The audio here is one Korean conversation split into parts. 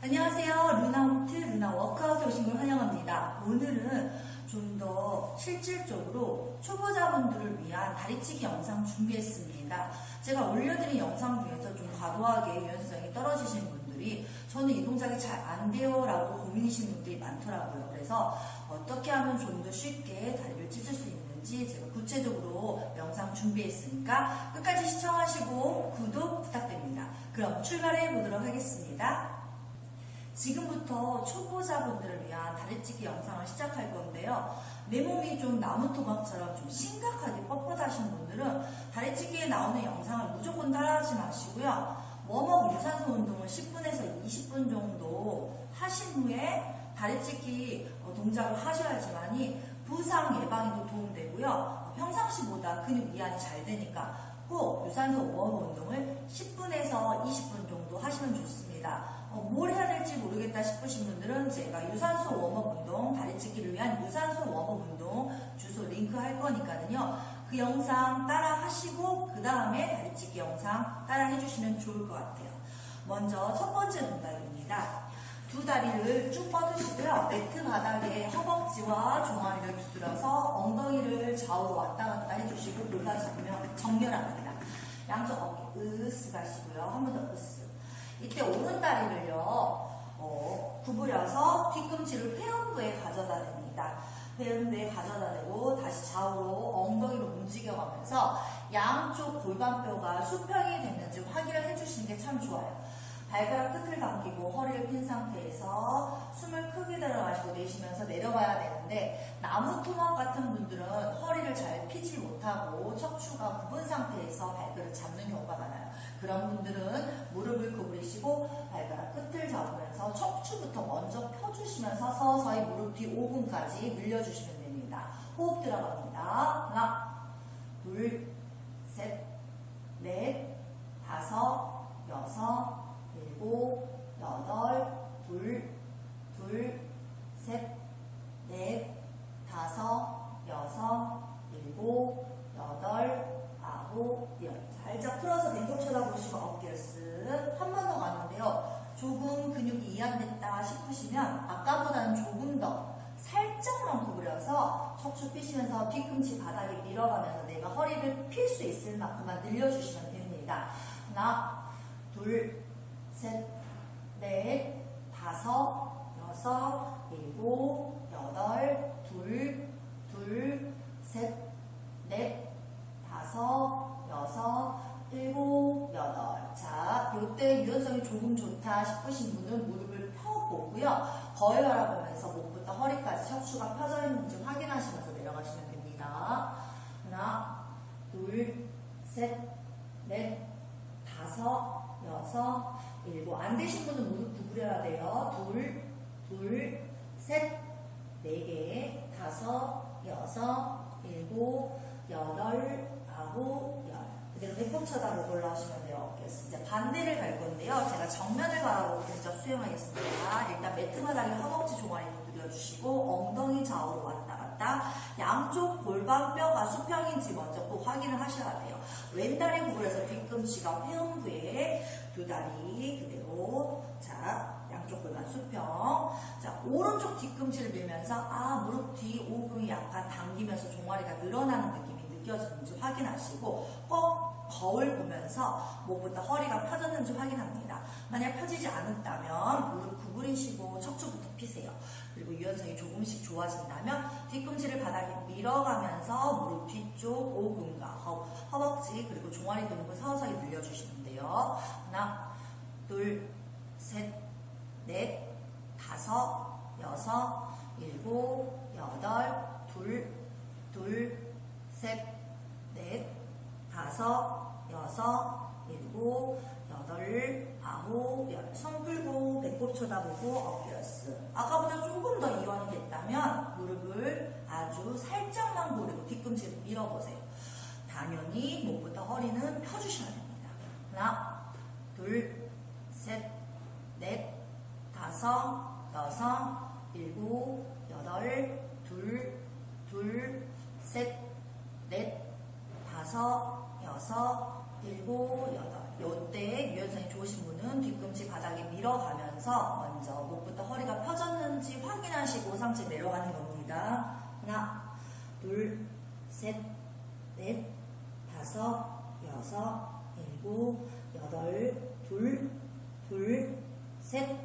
안녕하세요. 루나호트 루나 워크아웃에 오신 걸 환영합니다. 오늘은 좀 더 실질적으로 초보자분들을 위한 다리치기 영상 준비했습니다. 제가 올려드린 영상 중에서 좀 과도하게 유연성이 떨어지신 분들이 저는 이 동작이 잘 안 돼요 라고 고민이신 분들이 많더라고요. 그래서 어떻게 하면 좀 더 쉽게 다리를 찢을 수 있는지 제가 구체적으로 영상 준비했으니까 끝까지 시청하시고 구독 부탁드립니다. 그럼 출발해 보도록 하겠습니다. 지금부터 초보자분들을 위한 다리찢기 영상을 시작할 건데요. 내 몸이 좀 나무 토막처럼 좀 심각하게 뻣뻣하신 분들은 다리찢기에 나오는 영상을 무조건 따라하지 마시고요. 웜업 유산소 운동을 10분에서 20분 정도 하신 후에 다리찢기 어, 동작을 하셔야지만이 부상 예방에도 도움되고요. 어, 평상시보다 근육 이완이 잘 되니까 꼭 유산소 웜업 운동을 10분에서 20분 정도 하시면 좋습니다. 어, 뭘 해야 될지 모르겠다 싶으신 분들은 제가 유산소 웜업 운동, 다리찢기를 위한 유산소 웜업 운동 주소 링크 할 거니까요. 그 영상 따라 하시고 그 다음에 다리찢기 영상 따라 해주시면 좋을 것 같아요. 먼저 첫 번째 동작입니다. 두 다리를 쭉 뻗으시고요. 매트 바닥에 허벅지와 종아리를 두드려서 엉덩이를 좌우로 왔다 갔다 해주시고 골반잡으면 정렬합니다. 양쪽 어깨 으스 가시고요. 한 번 더 으스. 이때 오른다리를요, 어, 구부려서 뒤꿈치를 회음부에 가져다 댑니다. 회음부에 가져다 대고 다시 좌우로 엉덩이로 움직여가면서 양쪽 골반뼈가 수평이 됐는지 확인을 해주시는 게 참 좋아요. 발가락 끝을 감기고 허리를 핀 상태에서 숨을 크게 들어가시고 내쉬면서 내려가야 되는데 나무 토막 같은 분들은 허리를 잘 피지 못하고 척추가 굽은 상태에서 발끝을 잡는 경우가 많아요. 그런 분들은 무릎을 구부리시고 발가락 끝을 잡으면서 척추부터 먼저 펴주시면서 서서히 무릎 뒤 5분까지 늘려주시면 됩니다. 호흡 들어갑니다. 하나, 둘, 셋, 넷, 다섯, 여섯, 일곱, 여덟, 둘, 둘, 셋, 넷, 다섯, 여섯, 일곱, 여덟, 아홉, 열. 살짝 풀어서 뱅콕 쳐다보시고 어깨를 쓱 한 번 더 가는데요. 조금 근육이 이완됐다 싶으시면 아까보다는 조금 더 살짝만 구부려서 척추 펴시면서 뒤꿈치 바닥에 밀어가면서 내가 허리를 필 수 있을 만큼만 늘려주시면 됩니다. 하나, 둘, 셋, 넷, 다섯, 여섯, 일곱, 여덟, 둘, 둘, 셋, 넷, 다섯, 여섯, 일곱, 여덟. 자, 요때 유연성이 조금 좋다 싶으신 분은 무릎을 펴보고요. 거열하라 보면서 목부터 허리까지 척추가 펴져 있는지 확인하시면서 내려가시면 됩니다. 하나, 둘, 셋, 넷, 다섯, 여섯, 일곱. 안 되신 분은 무릎 구부려야 돼요. 둘, 둘, 셋, 네 개, 다섯, 여섯, 일곱, 여덟, 열. 그대로 배꼽 쳐다보고 올라오시면 돼요. 이제 반대를 갈 건데요. 제가 정면을 바라보고 직접 수행하겠습니다. 일단 매트 바닥에 허벅지 종아리 두드려주시고 엉덩이 좌우로 왔다 갔다 양쪽 골반뼈가 수평인지 먼저 꼭 확인을 하셔야 돼요. 왼다리 구부려서 뒤꿈치가 회음부에 두 다리 그대로 자 양쪽 골반 수평 자 오른쪽 뒤꿈치를 밀면서 아 무릎 뒤 오금이 약간 당기면서 종아리가 늘어나는 느낌이 느껴지는지 확인하시고 꼭 거울 보면서 목부터 허리가 펴졌는지 확인합니다. 만약 펴지지 않았다면 무릎 구부리시고 척추부터 피세요. 그리고 유연성이 조금씩 좋아진다면 뒤꿈치를 바닥에 밀어가면서 무릎 뒤쪽 오금과 허, 허벅지 그리고 종아리 근육을 서서히 늘려주시면 돼요. 하나, 둘, 셋, 넷, 다섯, 여섯, 일곱, 여덟, 둘, 둘, 셋, 넷, 다섯, 여섯, 일곱, 여덟, 아홉, 열. 손 풀고 배꼽 쳐다보고 어깨 스 아까보다 조금 더 이완이 됐다면 무릎을 아주 살짝만 고리고 뒤꿈치를 밀어보세요. 당연히 목부터 허리는 펴주셔야 됩니다. 하나, 둘, 셋, 넷, 다섯, 여섯, 일곱, 여덟, 둘, 둘, 셋, 넷, 다섯, 여섯, 일곱, 여덟. 이때 유연성이 좋으신 분은 뒤꿈치 바닥에 밀어가면서 먼저 목부터 허리가 펴졌는지 확인하시고 상체 내려가는 겁니다. 하나, 둘, 셋, 넷, 다섯, 여섯, 일곱, 여덟, 둘, 둘, 셋,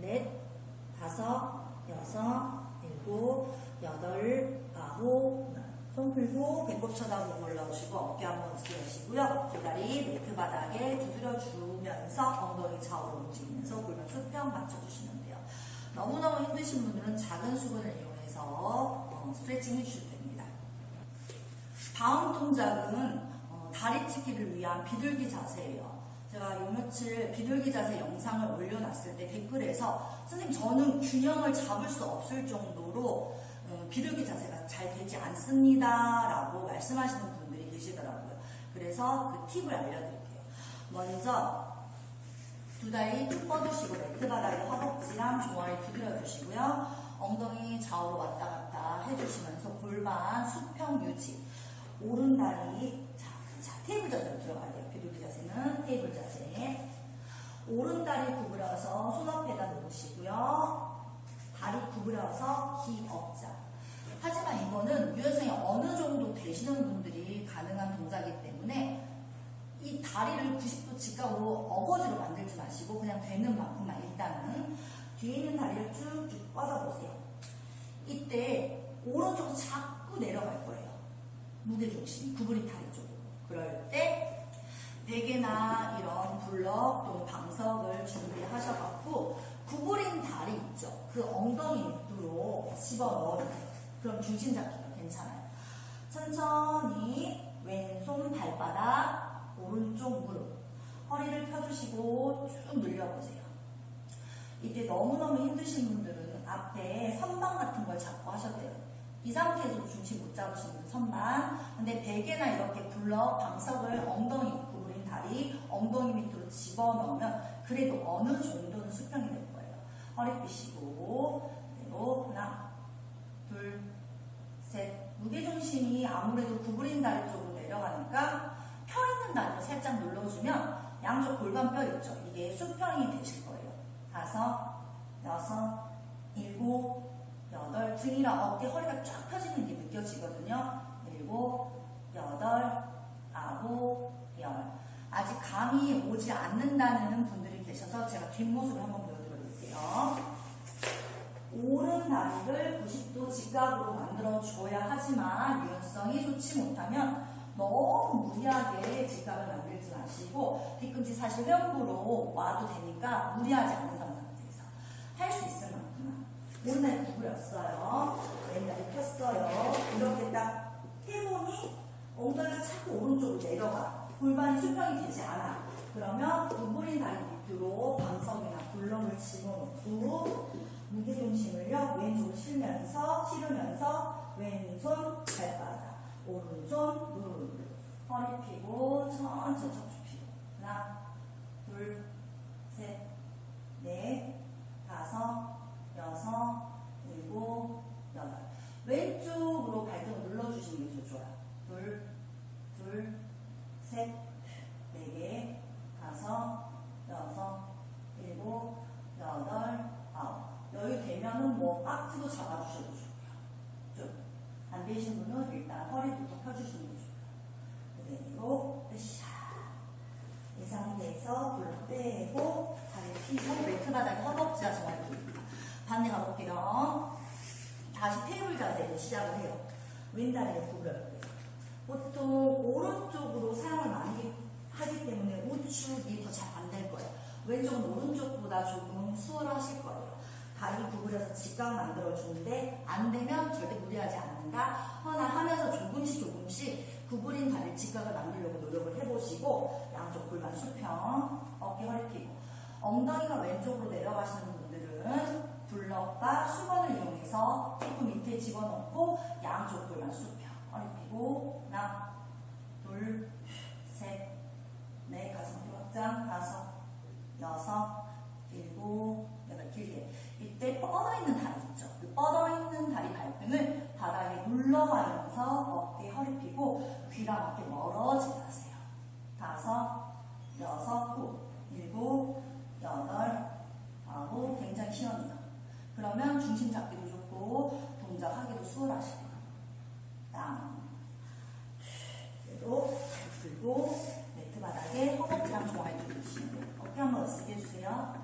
넷, 다섯, 여섯, 일곱, 여덟, 아홉, 손 풀고 배꼽 쳐다보고 올라오시고 어깨 한번 숙여주시고요. 두 다리 매트 바닥에 두드려 주면서 엉덩이 좌우로 움직이면서 골반 수평 맞춰주시면 돼요. 너무너무 힘드신 분들은 작은 수건을 이용해서 어, 스트레칭 해주셔도 됩니다. 다음 동작은 어, 다리 찢기를 위한 비둘기 자세예요. 제가 요 며칠 비둘기 자세 영상을 올려놨을 때 댓글에서 선생님 저는 균형을 잡을 수 없을 정도로 음, 비둘기 자세가 잘 되지 않습니다 라고 말씀하시는 분들이 계시더라고요. 그래서 그 팁을 알려드릴게요. 먼저 두 다리 쭉 뻗으시고 매트 바닥에 허벅지랑 종아리 두드려 주시고요. 엉덩이 좌우로 왔다 갔다 해주시면서 골반 수평 유지. 오른 다리 자, 자 테이블 자세로 들어가야 돼요. 비둘기 자세는 테이블 자세. 오른 다리 구부려서 손 앞에다 놓으시고요. 다리 구부려서 기 업자. 하지만 이거는 유연성이 어느 정도 되시는 분들이 가능한 동작이기 때문에 이 다리를 90도 직각으로 어거지로 만들지 마시고 그냥 되는 만큼만 일단은 뒤에 있는 다리를 쭉쭉 뻗어보세요. 이때 오른쪽으로 자꾸 내려갈 거예요. 무게중심이 구부린 다리 쪽으로. 그럴 때 베개나 이런 블럭 또는 방석을 준비하셔갖고 구부린 다리 있죠. 그 엉덩이 밑으로 집어 넣어주세요. 그럼 중심 잡기가 괜찮아요. 천천히 왼손 발바닥, 오른쪽 무릎, 허리를 펴주시고 쭉 늘려보세요. 이때 너무너무 힘드신 분들은 앞에 선반 같은 걸 잡고 하셔도 돼요. 이 상태에서도 중심 못 잡으시는 선반. 근데 베개나 이렇게 블럭, 방석을 엉덩이 구부린 다리, 엉덩이 밑으로 집어넣으면 그래도 어느 정도는 수평이 될 거예요. 허리 펴시고, 그리고 하나, 둘, 셋. 무게중심이 아무래도 구부린 다리 쪽으로 내려가니까 펴 있는 다리로 살짝 눌러주면 양쪽 골반뼈 있죠. 이게 수평이 되실 거예요. 다섯, 여섯, 일곱, 여덟. 등이랑 어깨, 허리가 쫙 펴지는 게 느껴지거든요. 일곱, 여덟, 아홉, 열. 아직 감이 오지 않는다는 분들이 계셔서 제가 뒷모습을 한번 보여드려 볼게요. 오른 다리를 90도 직각으로 만들어 줘야 하지만 유연성이 좋지 못하면 너무 무리하게 직각을 만들지 마시고 뒤꿈치 사실 회원부로 와도 되니까 무리하지 않는 상태에서 할 수 있을 만큼만 오른다리 구부렸어요? 왼다리 폈어요. 이렇게 딱 해보니 엉덩이가 자꾸 오른쪽으로 내려가. 골반이 수평이 되지 않아. 그러면 구부린 다리 밑으로 방석이나 블럭을 집어넣고 무게중심을요 왼쪽 실면서 실으면서 왼손 발바닥 오른손 무릎 허리 펴고 천천히 척추 펴고. 하나 둘셋넷 다섯 여섯 일곱 여덟. 왼쪽으로 발등을 눌러주시는 게더 좋아요. 둘 둘셋 네 개 다섯 여섯 일곱 여덟 아홉 여유 되면은 뭐 깍지도 잡아주셔도 좋고요. 좀안 되신 분은 일단 허리부터 펴주시는 게 좋고요. 그대로 으쌰. 이 상태에서 불 빼고 다리 펴고 매트 바닥에 허벅지가 정말 깁니다. 반대 가볼게요. 다시 테이블 자세로 시작을 해요. 왼다리를 구부려요. 보통 오른쪽으로 사용을 많이 하기 때문에 우측이 더잘안 될 거예요. 왼쪽은 오른쪽보다 조금 수월하실 거예요. 다리 구부려서 직각 만들어주는데 안 되면 절대 무리하지 않는다. 허나 하면서 조금씩 조금씩 구부린 다리 직각을 만들려고 노력을 해보시고 양쪽 골반 수평, 어깨 펴고 엉덩이가 왼쪽으로 내려가시는 분들은 블럭과 수건을 이용해서 조금 밑에 집어넣고 양쪽 골반 수평, 허리 펴고 하나, 둘, 셋, 넷, 가슴 확 4장 다섯, 여섯, 일곱, 여덟 길게 예. 이때 뻗어있는 다리 있죠. 그 뻗어있는 다리 발등을 바닥에 눌러가면서 어깨 허리 펴고 귀랑 어깨 멀어지게 하세요. 다섯, 여섯, 일곱, 여덟, 아홉 굉장히 시원해요. 그러면 중심 잡기도 좋고 동작하기도 수월하시고요. 땅 그리고 들고 바닥에 허벅지랑 종아리 돼요. 어깨 한번 쓰게 해주세요.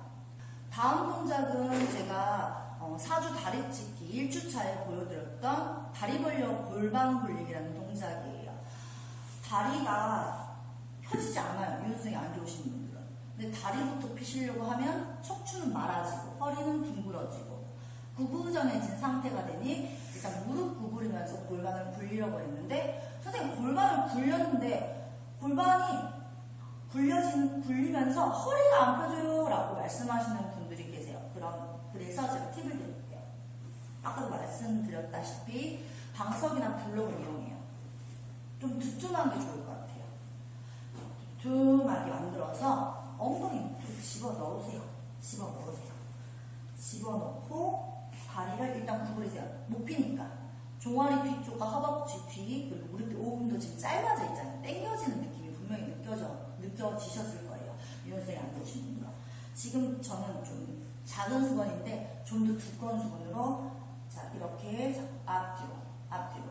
다음 동작은 제가 어, 사주 다리 찢기 1주차에 보여드렸던 다리 벌려 골반 굴리기라는 동작이에요. 다리가 펴지지 않아요. 유연성이 안 좋으신 분들은. 근데 다리부터 피시려고 하면 척추는 말아지고 허리는 둥그러지고 구부정해진 상태가 되니 일단 무릎 구부리면서 골반을 굴리려고 했는데 선생님 골반을 굴렸는데 골반이 굴려진 굴리면서 허리가 안 펴져요 라고 말씀하시는 분들이 계세요. 그럼 그래서 제가 팁을 드릴게요. 아까도 말씀드렸다시피 방석이나 블록을 이용해요. 좀 두툼한 게 좋을 것 같아요. 두툼하게 만들어서 엉덩이 집어 넣으세요. 집어 넣으세요. 집어 넣고 다리를 일단 구부리세요. 못 피니까. 종아리 뒤쪽과 허벅지 뒤, 그리고 무릎 오금도 지금 짧아져 있잖아요. 당겨지는 느낌이 분명히 느껴져, 느껴지셨을 거예요. 유연성이 안 좋으신 분들은. 지금 저는 좀 작은 수건인데 좀 더 두꺼운 수건으로 자, 이렇게 자, 앞뒤로, 앞뒤로.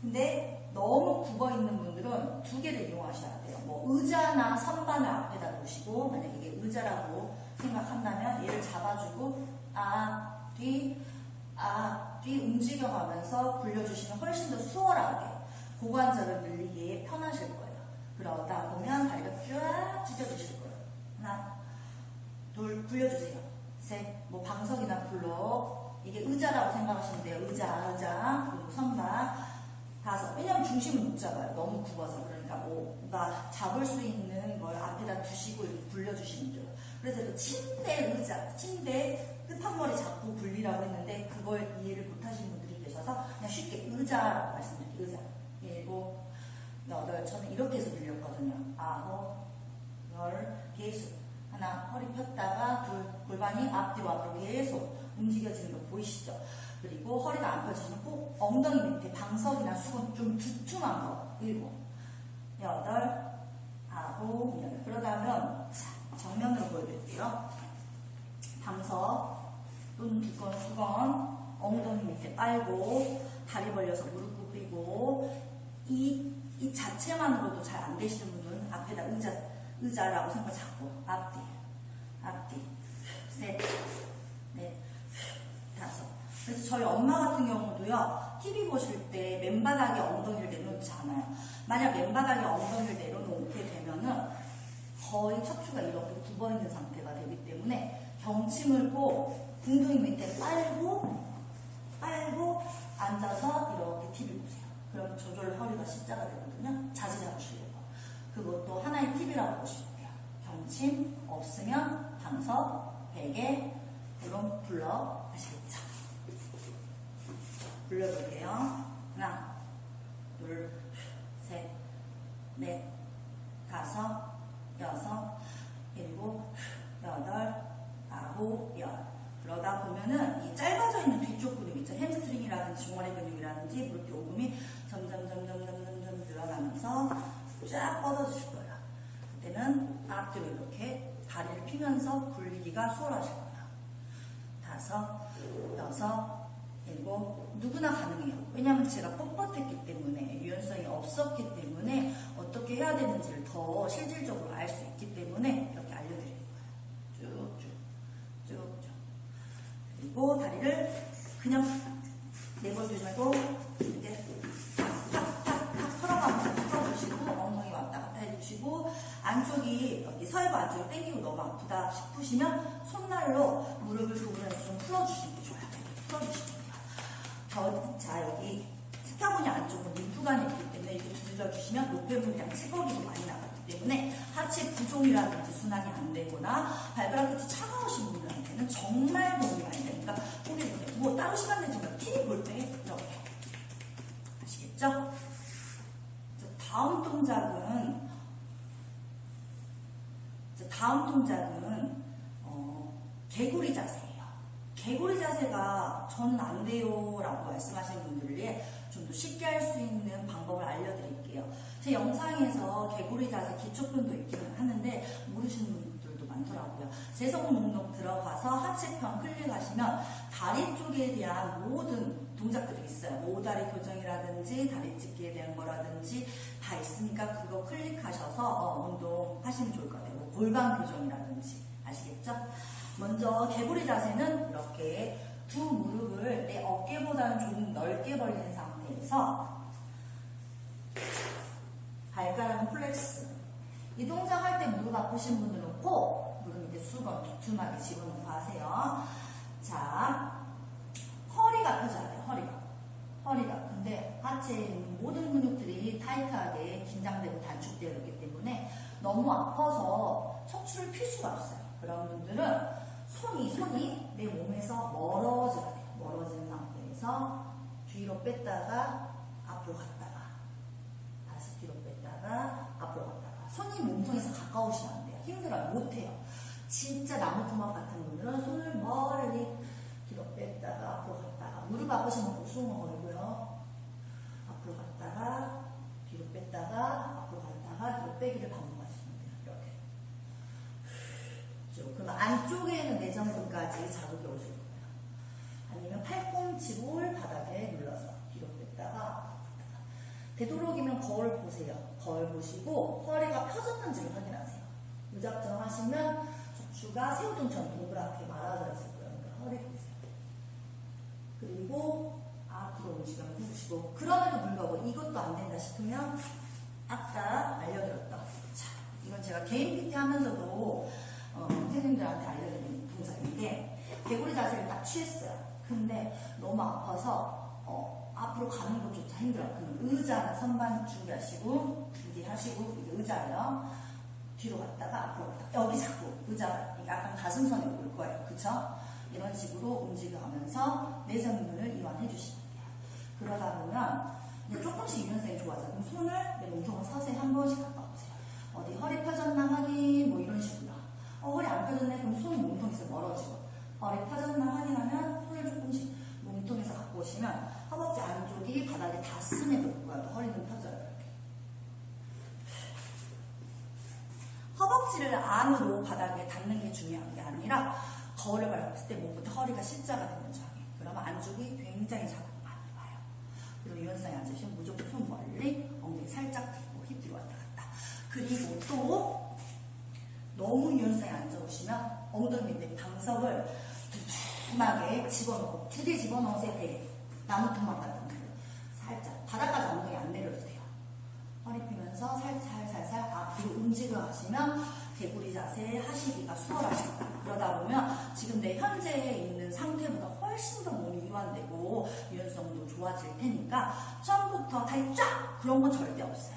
근데 너무 굽어 있는 분들은 두 개를 이용하셔야 돼요. 뭐 의자나 선반을 앞에다 놓으시고 만약 이게 의자라고 생각한다면 얘를 잡아주고 앞뒤 앞뒤 움직여가면서 굴려주시면 훨씬 더 수월하게 고관절을 늘리기에 편하실 거예요. 그러다 보면 다리가 쫙 찢어지실 거예요. 하나, 둘, 굴려주세요. 셋, 뭐 방석이나 블록 이게 의자라고 생각하시면 돼요. 의자, 의자, 그리고 선반. 다섯. 왜냐면 중심을 못 잡아요. 너무 굽어서. 그러니까 뭐가 잡을 수 있는 걸 앞에다 두시고 이렇게 굴려주시면 돼요. 그래서 그 침대 의자, 침대 끝판머리 잡고 굴리라고 했는데 그걸 이해를 못 하시는 분들이 계셔서 그냥 쉽게 의자라고 말씀드릴게요. 의자. 일곱, 여덟. 저는 이렇게 해서 들렸거든요. 아홉, 열, 계속. 하나, 허리 폈다가 둘, 골반이 앞뒤로 앞으로 계속 움직여지는 거 보이시죠? 그리고 허리가 안 펴지시면 꼭 엉덩이 밑에 방석이나 수건 좀 두툼한 거. 일곱, 여덟, 아홉, 열. 그러다 하면 자, 정면으로 보여드릴게요. 방석 또는 두꺼운 수건 엉덩이 밑에 빨고 다리 벌려서 무릎 굽히고 이, 이 자체만으로도 잘 안 되시는 분들은 앞에다 의자, 의자라고 생각 잡고 앞뒤, 앞뒤, 셋, 넷, 다섯. 그래서 저희 엄마 같은 경우도요, TV 보실 때 맨바닥에 엉덩이를 내놓지 않아요. 만약 맨바닥에 엉덩이를 내려놓게 되면은 거의 척추가 이렇게 굽어 있는 상태가 되기 때문에 경침을 꼭 궁둥이 밑에 빨고 빨고 앉아서 이렇게 TV 보세요. 그럼 저절로 허리가 십자가 되거든요. 자세 잡으시려고. 그것도 하나의 팁이라고 보시면 돼요. 경침 없으면 방석, 베개, 그럼 불러 아시겠죠? 불러볼게요. 하나, 둘, 셋, 넷, 다섯, 여섯, 일곱, 여덟, 아홉, 열. 그러다 보면은 이 짧아져 있는 뒤쪽 근육 있죠. 햄스트링이라든지 종아리 근육이라든지 무릎 오금이 점점 점점 점점 점 늘어나면서 쫙 뻗어질 거예요. 그때는 앞뒤로 이렇게 다리를 피면서 굴리기가 수월하실 거예요. 다섯, 여섯, 일곱, 누구나 가능해요. 왜냐하면 제가 뻣뻣했기 때문에, 유연성이 없었기 때문에, 어떻게 해야 되는지를 더 실질적으로 알 수 있기 때문에, 이렇게 알려드리는 거예요. 쭉쭉, 쭉쭉. 그리고 다리를 그냥 내버려두지 말고, 이렇게 털어가면서 풀어주시고, 엉덩이 왔다 갔다 해주시고, 안쪽이, 여기 서해부 안쪽이 당기고 너무 아프다 싶으시면, 손날로 무릎을 구부려서 좀 풀어주시는 게 좋아요. 풀어주시면 돼요. 저, 자, 여기 스타보니 안쪽은 림프관이 있기 때문에 이렇게 두들겨주시면 노폐물이랑 찌꺼기도 많이 나가기 때문에 하체 부종이라든지 순환이 안 되거나 발바닥 끝이 차가우신 분들한테는 정말 도움이 많이 되니까 보게 보세요. 뭐 따로 시간 내지만 TV 볼 때 이렇게 아시겠죠? 자, 다음 동작은 자, 다음 동작은 어, 개구리 자세예요. 개구리 자세가 저는 안 돼요 라고 말씀하시는 분들을 위해 좀 더 쉽게 할 수 있는 방법을 알려드릴게요. 제 영상에서 개구리 자세 기초편도 있기는 하는데 모르시는 분들도 많더라고요. 재성 목록 들어가서 하체편 클릭하시면 다리 쪽에 대한 모든 동작들이 있어요. 뭐 오다리 교정이라든지 다리 찢기에 대한 거라든지 다 있으니까 그거 클릭하셔서 어, 운동하시면 좋을 것 같아요. 뭐 골반 교정이라든지 아시겠죠? 먼저 개구리 자세는 이렇게 두 무릎을 내 어깨보다는 조금 넓게 벌린 상태에서 발가락은 플렉스. 이 동작 할 때 무릎 아프신 분들은 꼭 무릎 밑에 수건 두툼하게 집어넣고 하세요. 자, 허리가 펴져야 돼요, 허리가. 허리가. 근데 있는 모든 근육들이 타이트하게 긴장되고 단축되어 있기 때문에 너무 아파서 척추를 필 수가 없어요. 그런 분들은 손이, 손이 내 몸에서 멀어져야 돼요. 멀어진 상태에서 뒤로 뺐다가 앞으로 갔다가 다시 뒤로 뺐다가 앞으로 갔다가 손이 몸통에서 가까우시면 안 돼요. 힘들어요. 못해요. 진짜 나무토막 같은 분들은 손을 멀리 뒤로 뺐다가 앞으로 갔다가 무릎 아프시면 복숭아 걸고요. 앞으로 갔다가 뒤로 뺐다가 앞으로 갔다가 뒤로 빼기를 반복하시면 돼요. 이렇게. 쭉. 그럼 안쪽에 있는 내전근까지 자극이 오실 거예요. 아니면 팔꿈치볼 바닥에 눌러서 뒤로 뺐다가. 되도록이면 거울 보세요. 거울 보시고 허리가 펴졌는지를 확인하세요. 무작정 하시면 척추가 새우등처럼 동그랗게 말아져 있을 거예요. 그러니까 허리 보세요. 그리고 앞으로 움직여 보시고 그럼에도 불구하고 이것도 안 된다 싶으면 아까 알려드렸던 자 이건 제가 개인 PT 하면서도 어, 선생님들한테 알려드린 동작인데 개구리 자세를 딱 취했어요. 근데 너무 아파서 어, 앞으로 가는 것조차 힘들어요. 그럼 의자나 선반 준비하시고 준비하시고 의자예요. 뒤로 갔다가 앞으로 갔다가 여기 자꾸 의자가 약간 가슴선에 올 거예요. 그쵸? 이런 식으로 움직여가면서 내전근을 이완해 주시면 돼요. 그러다 보면 조금씩 유연성이 좋아져요. 그럼 손을 내 몸통을 서서히 한 번씩 갖다 보세요. 어디 허리 펴졌나 확인 뭐 이런 식으로. 어, 허리 안 펴졌네? 그럼 손 몸통에서 멀어지고. 허리 펴졌나 확인하면 손을 조금씩 몸통에서 갖고 오시면 허벅지 안쪽이 바닥에 닿음에도 불구하고 허리는 펴져요. 이렇게. 허벅지를 안으로 바닥에 닿는 게 중요한 게 아니라 밟았을 때 몸부터 허리가 십자가 되는 장애. 그러면 안쪽이 굉장히 자극 많이 와요. 그리고 유연성이 안 좋으시면 무조건 손 멀리 엉덩이 살짝 들고 힙 뒤로 왔다 갔다. 그리고 또 너무 유연성이 안 좋으시면 엉덩이 밑에 방석을 두툼하게 집어넣고 두 개 집어넣으세요. 되게 나무토막 같은 거 살짝 바닥까지 엉덩이 안 내려도 돼요. 허리 펴면서 살살살살 앞으로 움직여 가시면 개구리 자세 하시기가 수월하십니다. 그러다 보면 지금 내 현재에 있는 상태보다 훨씬 더 몸이 이완되고 유연성도 좋아질 테니까 처음부터 다리 쫙 그런 건 절대 없어요.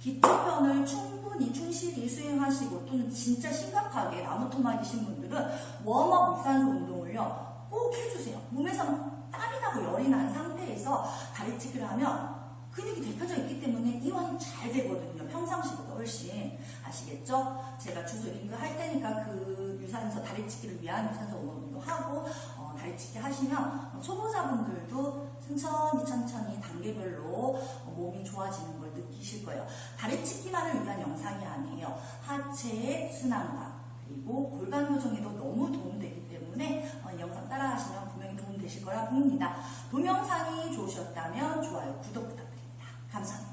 기초편을 충분히 충실히 수행하시고 또는 진짜 심각하게 나무토막이신 분들은 웜업 유산소 운동을요 꼭 해주세요. 몸에서 땀이 나고 열이 난 상태에서 다리찢기를 하면 근육이 대표져 있기 때문에 이완이 잘 되거든요. 평상시보다 훨씬. 아시겠죠? 제가 주소 링크 할 테니까 그 유산소 다리찢기를 위한 유산소 운동도 하고 어, 다리찢기 하시면 어, 초보자분들도 천천히 천천히 단계별로 어, 몸이 좋아지는 걸 느끼실 거예요. 다리찢기만을 위한 영상이 아니에요. 하체의 순환과 그리고 골반 교정에도 너무 도움되기 때문에 어, 이 영상 따라하시면 분명히 도움되실 거라 봅니다. 동영상이 좋으셨다면 좋아요, 구독 부탁드립니다. 감사합니다.